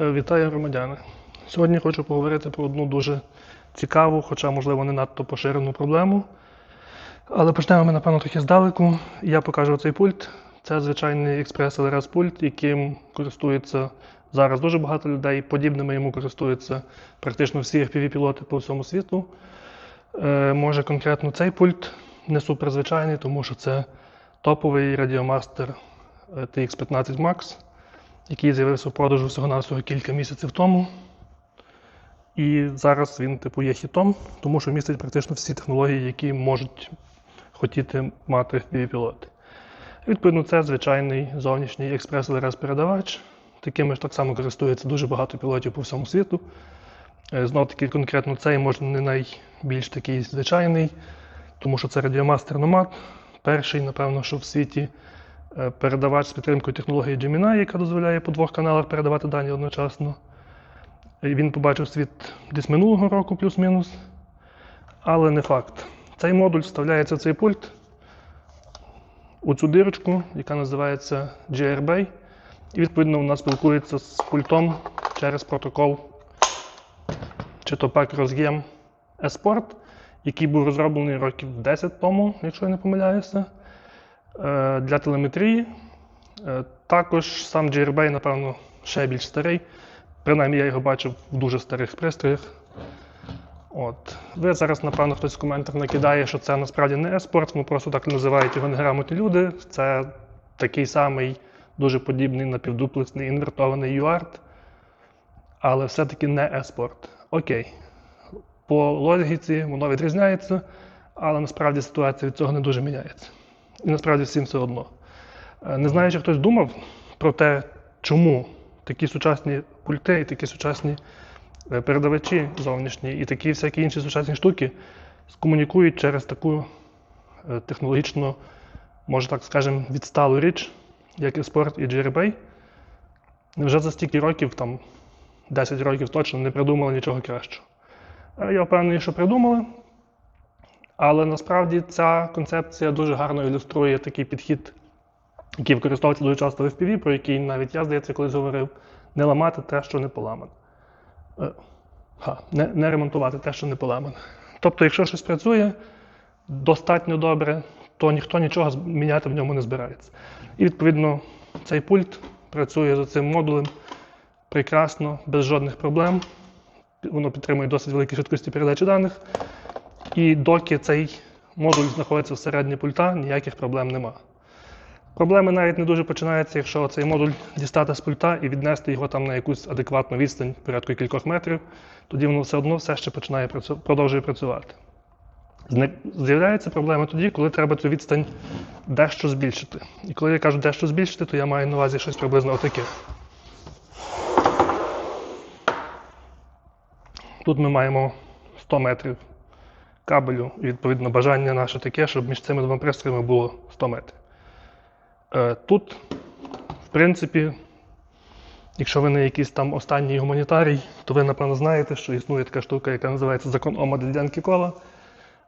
Е, Вітаю громадяни. Сьогодні хочу поговорити про одну дуже цікаву, хоча, можливо, не надто поширену проблему. Але почнемо ми, напевно, трохи здалеку. Я покажу цей пульт. Це звичайний експрес LRS пульт, яким користується зараз дуже багато людей. Подібними йому користуються практично всі FPV-пілоти по всьому світу. Е, може, конкретно цей пульт не суперзвичайний, тому що це топовий радіомастер е, TX15 Max який з'явився в продажу всього-навсього кілька місяців тому. І зараз він, типу, є хітом, тому що містить практично всі технології, які можуть хотіти мати FPV-пілоти. Відповідно, це звичайний зовнішній експрес lrs передавач Такими ж так само користується дуже багато пілотів по всьому світу. Знов таки, конкретно цей може не найбільш такий звичайний, тому що це радіомастер Nomad. Перший, напевно, що в світі е, передавач з підтримкою технології Gemini, яка дозволяє по двох каналах передавати дані одночасно. Він побачив світ десь минулого року, плюс-мінус. Але не факт. Цей модуль вставляється в цей пульт у цю дирочку, яка називається GRBay. І відповідно вона спілкується з пультом через протокол чи то пак роз'єм Esport, який був розроблений років 10 тому, якщо я не помиляюся, е, для телеметрії. Е, Також сам GRBay, напевно, ще більш старий. Принаймні я його бачив в дуже старих пристроях. От. Ви зараз, напевно, хтось в коментах накидає, що це насправді не еспорт, ну просто так називають його неграмотні люди. Це такий самий дуже подібний напівдуплексний інвертований UART, але все-таки не еспорт. Окей. По логіці воно відрізняється, але насправді ситуація від цього не дуже міняється. І насправді всім все одно. Е, Не знаю, чи хтось думав про те, чому такі сучасні пульти і такі сучасні е, передавачі зовнішні, і такі всякі інші сучасні штуки скомунікують через таку е, технологічно, може так скажемо, відсталу річ, як Esport і GRBay. Невже за стільки років, там 10 років точно, не придумали нічого кращого? Я впевнений, що придумали. Але насправді ця концепція дуже гарно ілюструє такий підхід, який використовується дуже часто в FPV, про який навіть я, здається, колись говорив: не ламати те, що не поламане. Е, Ха, не, не ремонтувати те, що не поламане. Тобто, якщо щось працює достатньо добре, то ніхто нічого міняти в ньому не збирається. І відповідно цей пульт працює за цим модулем прекрасно, без жодних проблем. Воно підтримує досить великі швидкості передачі даних. І доки цей модуль знаходиться всередині пульта, ніяких проблем нема. Проблеми навіть не дуже починаються, якщо цей модуль дістати з пульта і віднести його там на якусь адекватну відстань порядку кількох метрів, тоді воно все одно все ще починає продовжує працювати. З'являються проблеми тоді, коли треба цю відстань дещо збільшити. І коли я кажу дещо збільшити, то я маю на увазі щось приблизно отаке. Тут ми маємо 100 метрів кабелю, відповідно бажання наше таке, щоб між цими двома пристроями було 100 метрів. Е, Тут, в принципі, якщо ви не якийсь там останній гуманітарій, то ви, напевно, знаєте, що існує така штука, яка називається закон Ома ділянки кола.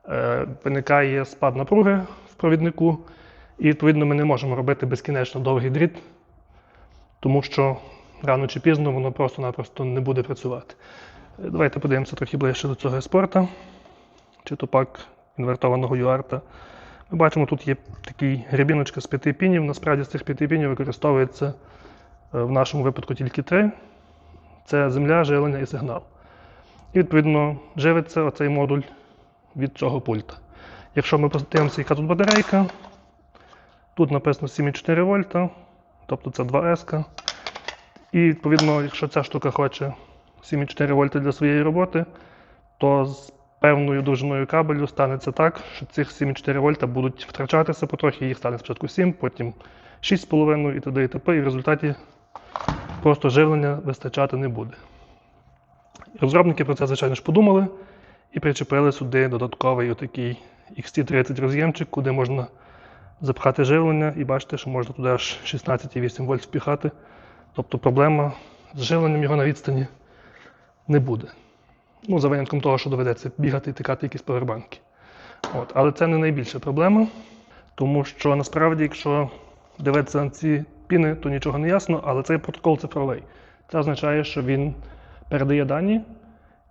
Е, Виникає спад напруги в провіднику, і відповідно ми не можемо робити безкінечно довгий дріт, тому що рано чи пізно воно просто-напросто не буде працювати. Е, Давайте подивимося трохи ближче до цього еспорта, чи то пак інвертованого юарта. Ми бачимо, тут є такий гребіночка з п'яти пінів. Насправді з цих п'яти пінів використовується е, в нашому випадку тільки три. Це земля, жилення і сигнал. І відповідно живиться оцей модуль від цього пульта. Якщо ми подивимося, яка тут батарейка, тут написано 7,4 вольта, тобто це 2 с І відповідно, якщо ця штука хоче 7,4 вольта для своєї роботи, то з певною довжиною кабелю станеться так, що цих 7,4 вольта будуть втрачатися потрохи, їх стане спочатку 7, потім 6,5 і т.д. і т.п. І в результаті просто живлення вистачати не буде. Розробники про це, звичайно ж, подумали і причепили сюди додатковий отакий XT30 роз'ємчик, куди можна запхати живлення, і бачите, що можна туди аж 16,8 вольт впіхати. Тобто проблема з живленням його на відстані не буде. Ну, за винятком того, що доведеться бігати і тикати якісь повербанки. От. Але це не найбільша проблема, тому що насправді, якщо дивитися на ці піни, то нічого не ясно, але цей протокол цифровий. Це означає, що він передає дані,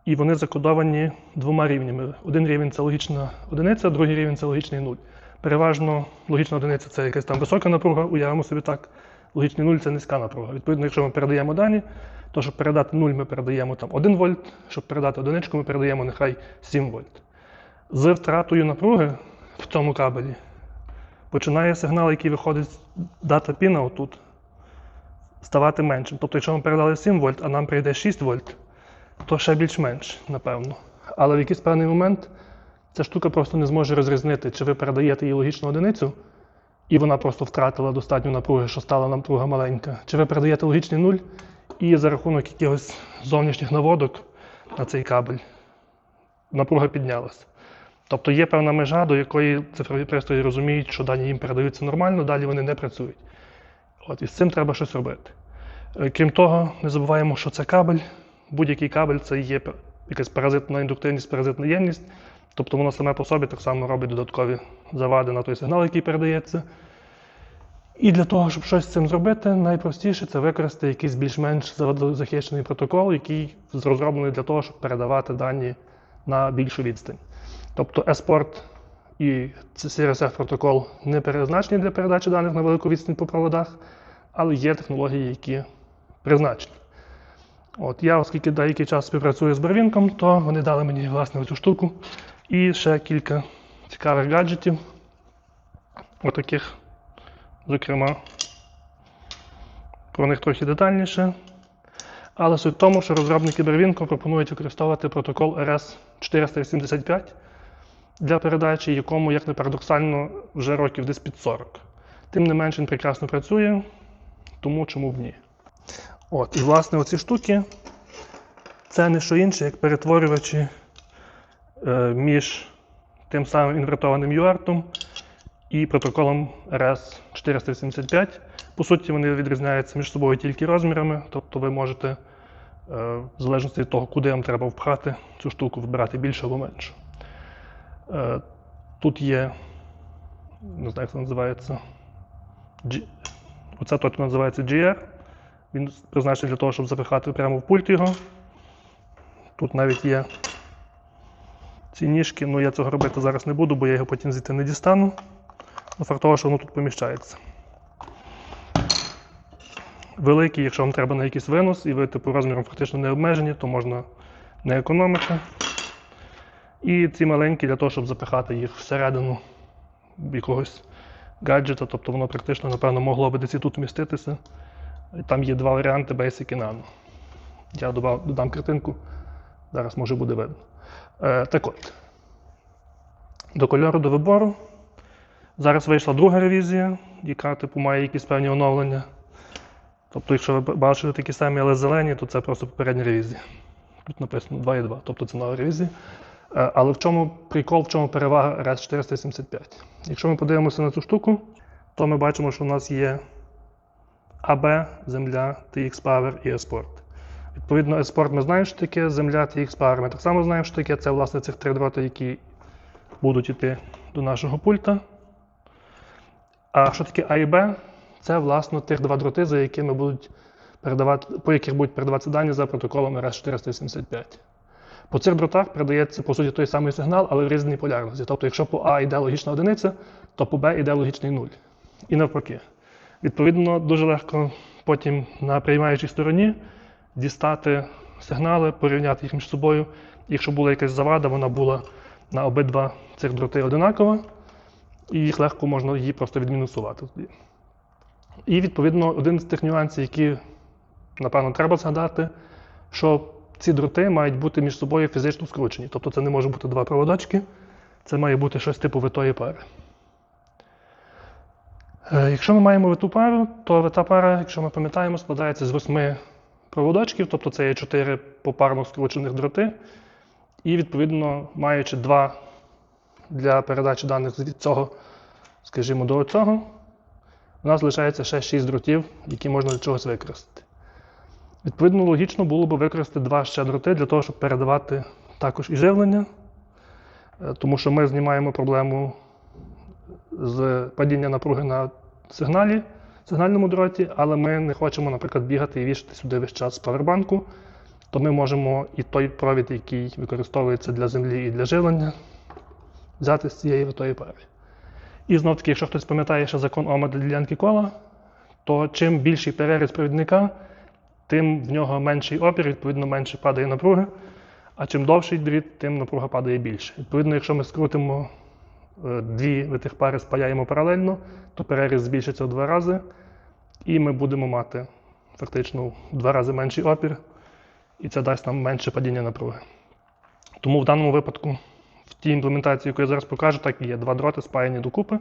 і вони закодовані двома рівнями. Один рівень це логічна одиниця, другий рівень це логічний нуль. Переважно логічна одиниця це якась там висока напруга, уявимо собі так. Логічний нуль це низька напруга. Відповідно, якщо ми передаємо дані, то щоб передати 0, ми передаємо там 1 вольт, щоб передати одиничку, ми передаємо нехай 7 вольт. З втратою напруги в цьому кабелі починає сигнал, який виходить з дата піна отут, ставати меншим. Тобто, якщо ми передали 7 вольт, а нам прийде 6 вольт, то ще більш-менш, напевно. Але в якийсь певний момент ця штука просто не зможе розрізнити, чи ви передаєте їй логічну одиницю, і вона просто втратила достатньо напруги, що стала напруга маленька, чи ви передаєте логічний нуль, і за рахунок якихось зовнішніх наводок на цей кабель напруга піднялася. Тобто є певна межа, до якої цифрові пристрої розуміють, що дані їм передаються нормально, далі вони не працюють. От, і з цим треба щось робити. Е, Крім того, не забуваємо, що це кабель. Будь-який кабель це є якась паразитна індуктивність, паразитна ємність. Тобто воно саме по собі так само робить додаткові завади на той сигнал, який передається. І для того, щоб щось з цим зробити, найпростіше це використати якийсь більш-менш захищений протокол, який розроблений для того, щоб передавати дані на більшу відстань. Тобто еспорт і CRSF протокол не перезначені для передачі даних на велику відстань по проводах, але є технології, які призначені. От я, оскільки деякий час співпрацюю з Барвінком, то вони дали мені власне цю штуку і ще кілька цікавих гаджетів. Отаких, зокрема, про них трохи детальніше. Але суть в тому, що розробники Барвінко пропонують використовувати протокол RS485 для передачі, якому, як не парадоксально, вже років десь під 40. Тим не менш, він прекрасно працює, тому чому б ні. От, і власне оці штуки це не що інше, як перетворювачі е, між тим самим інвертованим UART і протоколом RS485. По суті, вони відрізняються між собою тільки розмірами, тобто ви можете, е, в залежності від того, куди вам треба впхати цю штуку, вибирати більше або менше. Е, Тут є, не знаю, як це називається. G... Оце точно називається GR. Він призначений для того, щоб запихати прямо в пульт його. Тут навіть є ці ніжки, ну я цього робити зараз не буду, бо я його потім звідти не дістану. Факт того, що воно тут поміщається. Великий, якщо вам треба на якийсь винос, і ви типу розміром фактично не обмежені, то можна не економити. І ці маленькі для того, щоб запихати їх всередину якогось гаджета, тобто воно практично, напевно, могло би десь і тут вміститися. Там є два варіанти Basic і Nano. Я додав, додам картинку, зараз може буде видно. Е, так от, до кольору до вибору. Зараз вийшла друга ревізія, яка типу, має якісь певні оновлення. Тобто, якщо ви бачите такі самі, але зелені, то це просто попередня ревізія. Тут написано 2.2, тобто це нова ревізія. Е, Але в чому прикол, в чому перевага RS 475? Якщо ми подивимося на цю штуку, то ми бачимо, що у нас є AB, земля, TX Power і Esport. Відповідно, Esport ми знаємо, що таке, земля TX Power ми так само знаємо, що таке. Це власне цих три дроти, які будуть йти до нашого пульта. А що таке А і Б? Це власне тих два дроти, за якими будуть передавати, по яких будуть передаватися дані за протоколом RS 475. По цих дротах передається по суті той самий сигнал, але в різній полярності. Тобто, якщо по А йде логічна одиниця, то по Б йде логічний нуль. І навпаки. Відповідно, дуже легко потім на приймаючій стороні дістати сигнали, порівняти їх між собою. Якщо була якась завада, вона була на обидва цих дроти одинакова, і їх легко можна її просто відмінусувати тоді. І відповідно один з тих нюансів, які, напевно, треба згадати, що ці дроти мають бути між собою фізично скручені. Тобто це не може бути два проводочки, це має бути щось типу витої пари. Е, Якщо ми маємо виту пару, то вита пара, якщо ми пам'ятаємо, складається з восьми проводочків, тобто це є чотири попарно скручених дроти. І, відповідно, маючи два для передачі даних від цього, скажімо, до цього, у нас залишається ще 6 дротів, які можна для чогось використати. Відповідно, логічно було б використати два ще дроти для того, щоб передавати також і живлення, Е, тому що ми знімаємо проблему з падіння напруги на сигналі сигнальному дроті, але ми не хочемо, наприклад, бігати і вішати сюди весь час з павербанку, то ми можемо і той провід, який використовується для землі і для живлення, взяти з цієї витої пари. І знов таки, якщо хтось пам'ятає ще закон Ома для ділянки кола, то чим більший переріз провідника, тим в нього менший опір, відповідно, менше падає напруги. А чим довший дріт, тим напруга падає більше. Відповідно, якщо ми скрутимо е, дві витих пари, спаяємо паралельно, то переріз збільшиться в два рази, і ми будемо мати фактично в два рази менший опір, і це дасть нам менше падіння напруги. Тому в даному випадку, тій імплементації, яку я зараз покажу, так і є два дроти спаяні докупи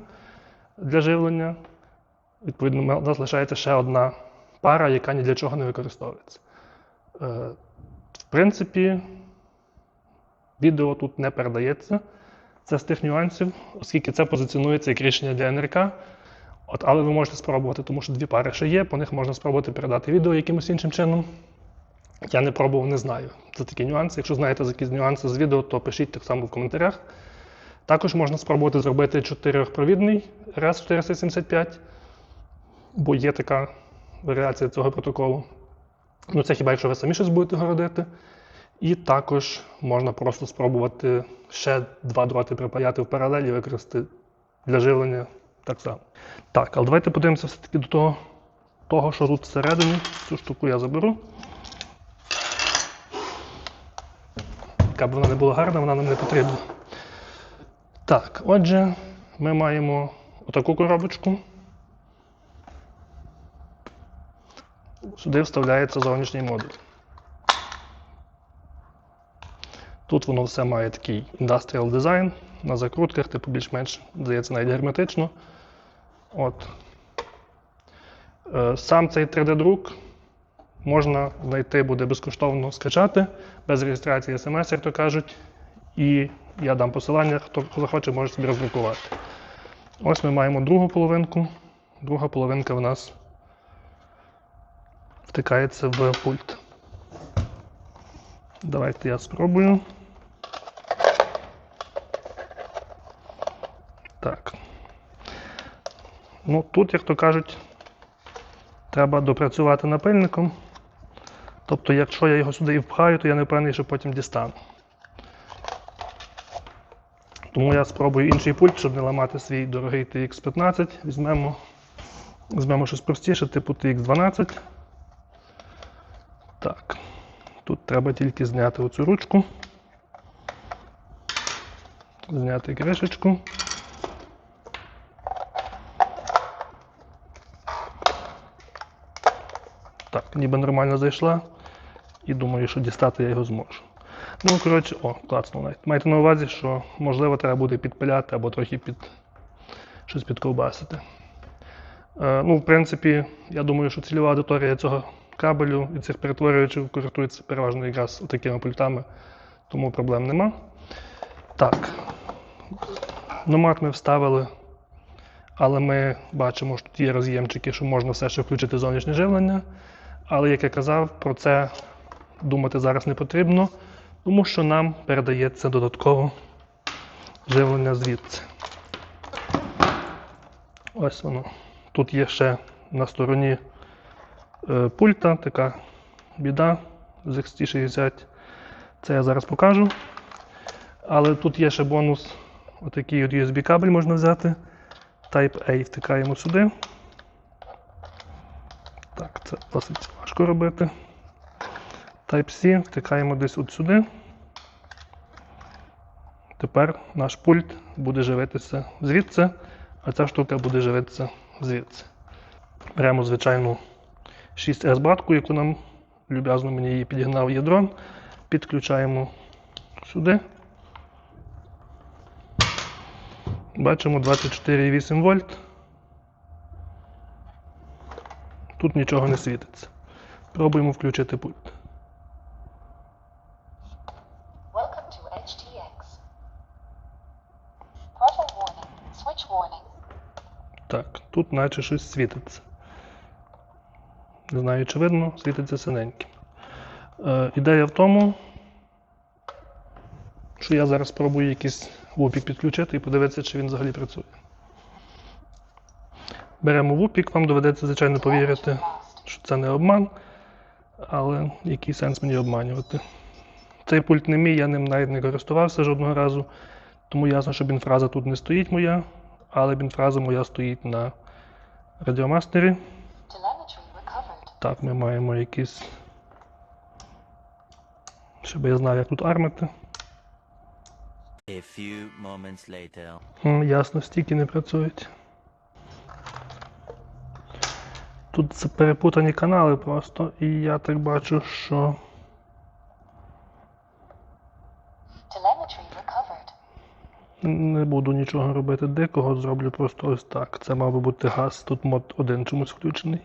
для живлення. Відповідно, у нас лишається ще одна пара, яка ні для чого не використовується. Е, В принципі, відео тут не передається. Це з тих нюансів, оскільки це позиціонується як рішення для НРК. От, але ви можете спробувати, тому що дві пари ще є, по них можна спробувати передати відео якимось іншим чином. Я не пробував, не знаю. Це такі нюанси. Якщо знаєте якісь нюанси з відео, то пишіть так само в коментарях. Також можна спробувати зробити чотирьохпровідний RS 475, бо є така варіація цього протоколу. Ну, це хіба якщо ви самі щось будете городити. І також можна просто спробувати ще два дроти припаяти в паралель і використати для живлення так само. Так, але давайте подивимося все-таки до того, того, що тут всередині. Цю штуку я заберу. Яка б вона не була гарна, вона нам не потрібна. Так, отже, ми маємо отаку коробочку. Сюди вставляється зовнішній модуль. Тут воно все має такий industrial design на закрутках, типу більш-менш, здається, навіть герметично. От. Е, Сам цей 3D-друк можна знайти, буде безкоштовно скачати, без реєстрації смс, як то кажуть. І я дам посилання, хто захоче, може собі роздрукувати. Ось ми маємо другу половинку. Друга половинка в нас втикається в пульт. Давайте я спробую. Так. Ну, тут, як то кажуть, треба допрацювати напильником. Тобто, якщо я його сюди і впхаю, то я не впевнений, що потім дістану. Тому я спробую інший пульт, щоб не ламати свій дорогий TX15. Візьмемо, візьмемо щось простіше, типу TX12. Так. Тут треба тільки зняти оцю ручку, зняти кришечку. Так, ніби нормально зайшла. І думаю, що дістати я його зможу. Ну, коротше, о, класно навіть. Майте на увазі, що можливо треба буде підпиляти або трохи під щось підковбасити. Е, ну, в принципі, я думаю, що цільова аудиторія цього кабелю і цих перетворювачів користується переважно якраз такими пультами, тому проблем нема. Так, номад ми вставили, але ми бачимо, що тут є роз'ємчики, що можна все ще включити зовнішнє живлення. Але, як я казав, про це думати зараз не потрібно, тому що нам передається додатково живлення звідси. Ось воно. Тут є ще на стороні е, пульта така біда з XT60. Це я зараз покажу. Але тут є ще бонус. Отакий от USB кабель можна взяти. Type A втикаємо сюди. Так, це досить важко робити. Type-C втикаємо десь от сюди. Тепер наш пульт буде живитися звідси, а ця штука буде живитися звідси. Беремо звичайну 6S батку, яку нам люб'язно мені її підігнав ядрон. Підключаємо сюди. Бачимо 24,8 вольт. Тут нічого не світиться. Пробуємо включити пульт. Наче щось світиться. Не знаю, чи видно, світиться синеньким. Е, ідея в тому, що я зараз спробую якийсь вопік підключити і подивитися, чи він взагалі працює. беремо вупік, вам доведеться, звичайно, повірити, що це не обман, але який сенс мені обманювати. Цей пульт не мій, я ним навіть не користувався жодного разу, тому ясно, що бінфраза тут не стоїть моя, але бінфраза моя стоїть на радіомастері. Так, ми маємо якісь. Щоб я знав, як тут армити. A few moments later. М, Ясно, стільки не працюють. Тут це перепутані канали просто, і я так бачу, що не буду нічого робити дикого, зроблю просто ось так. Це мав би бути газ. Тут мод 1 чомусь включений.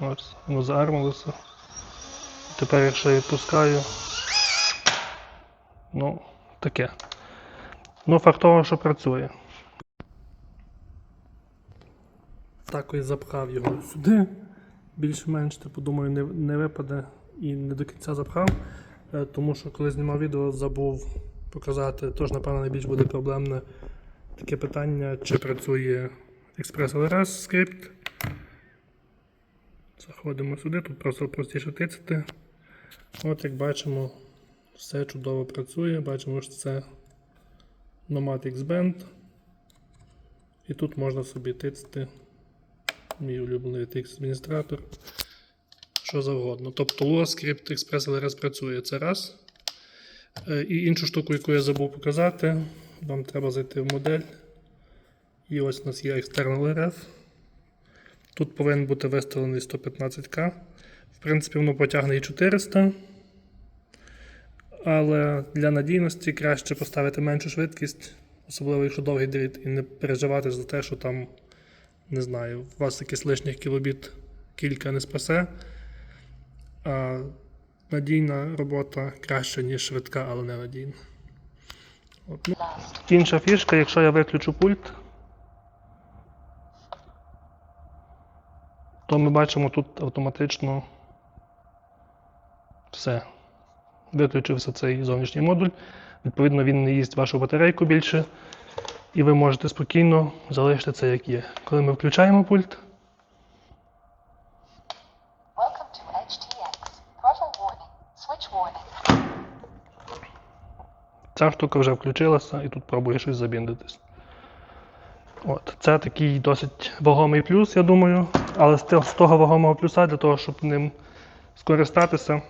Ось, воно заармилося. Тепер, якщо я відпускаю. Ну, таке. Ну, факт що працює. Так ось запхав його сюди. Більш-менш, типу, думаю, не, не випаде і не до кінця запхав. Е, Тому що коли знімав відео, забув показати, тож, напевно, найбільш буде проблемне таке питання, чи працює Express LRS скрипт. Заходимо сюди, тут просто простіше тицяти. От як бачимо, все чудово працює. Бачимо, що це Nomad X-Band. І тут можна собі тицяти мій улюблений TX адміністратор. Що завгодно. Тобто Lua скрипт Express LRS працює. Це раз. Е, І іншу штуку, яку я забув показати, вам треба зайти в модель. І ось у нас є External RF. Тут повинен бути виставлений 115К. В принципі, воно потягне і 400. Але для надійності краще поставити меншу швидкість, особливо якщо довгий дріт, і не переживати за те, що там, не знаю, у вас якийсь лишніх кілобіт кілька не спасе. Надійна робота краще, ніж швидка, але не надійна. От, ну. Інша фішка, якщо я виключу пульт, то ми бачимо тут автоматично все. Виключився цей зовнішній модуль. Відповідно, він не їсть вашу батарейку більше. І ви можете спокійно залишити це як є. Коли ми включаємо пульт, ця штука вже включилася і тут пробує щось забіндитись. От, це такий досить вагомий плюс, я думаю. Але з того вагомого плюса, для того, щоб ним скористатися,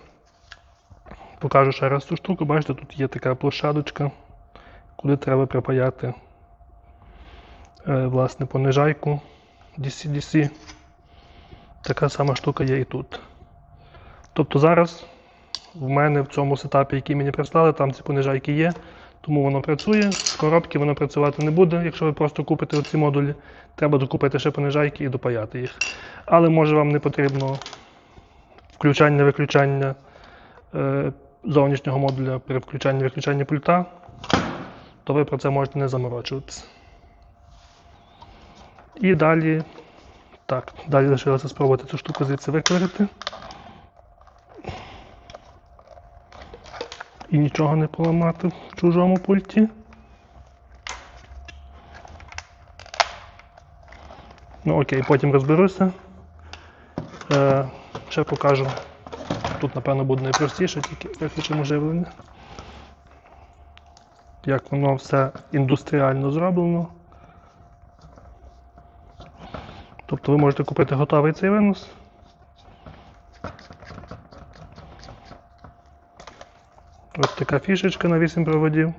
покажу ще раз цю штуку. Бачите, тут є така площадочка, куди треба припаяти е, власне понижайку DC-DC. Така сама штука є і тут. Тобто зараз в мене в цьому сетапі, який мені прислали, там ці понижайки є, тому воно працює. З коробки воно працювати не буде. Якщо ви просто купите оці модулі, треба докупити ще понижайки і допаяти їх. Але може вам не потрібно включання-виключання е, зовнішнього модуля при включанні-виключанні пульта, то ви про це можете не заморочуватися. І далі, так, далі лишилося спробувати цю штуку звідси викликати. І нічого не поламати в чужому пульті. Ну окей, потім розберуся. Е, ще покажу. Тут, напевно, буде найпростіше, тільки виключимо живлення. Як воно все індустріально зроблено. Тобто ви можете купити готовий цей винос. Ось така фішечка на 8 проводів.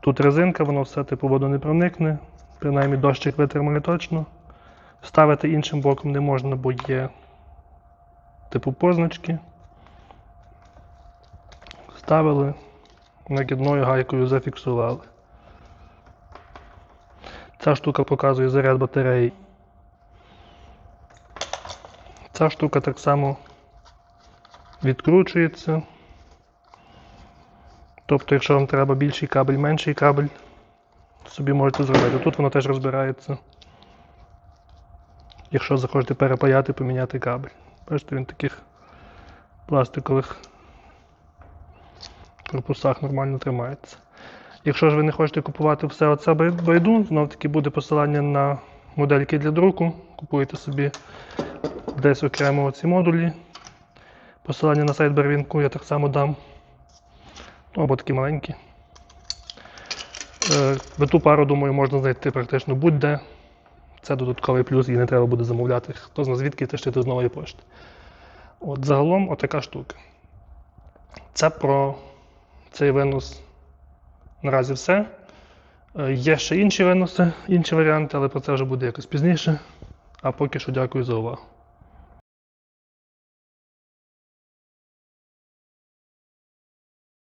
Тут резинка, воно все типу воду не проникне. Принаймні дощик витримає точно. Ставити іншим боком не можна, бо є типу позначки. Ставили, накидною гайкою зафіксували. Ця штука показує заряд батареї. Ця штука так само відкручується. Тобто, якщо вам треба більший кабель, менший кабель, собі можете зробити. Тут воно теж розбирається. Якщо захочете перепаяти, поміняти кабель. Бачите, він в таких пластикових корпусах нормально тримається. Якщо ж ви не хочете купувати все оце бай- байду, знов таки буде посилання на модельки для друку. Купуєте собі десь окремо ці модулі. Посилання на сайт Барвінку я так само дам. Або такі маленькі. Е, Виту пару, думаю, можна знайти практично будь-де. Це додатковий плюс, її не треба буде замовляти. Хто зна звідки тащити з нової пошти. От загалом отака штука. Це про цей винос наразі все. Е, Є ще інші виноси, інші варіанти, але про це вже буде якось пізніше. А поки що дякую за увагу.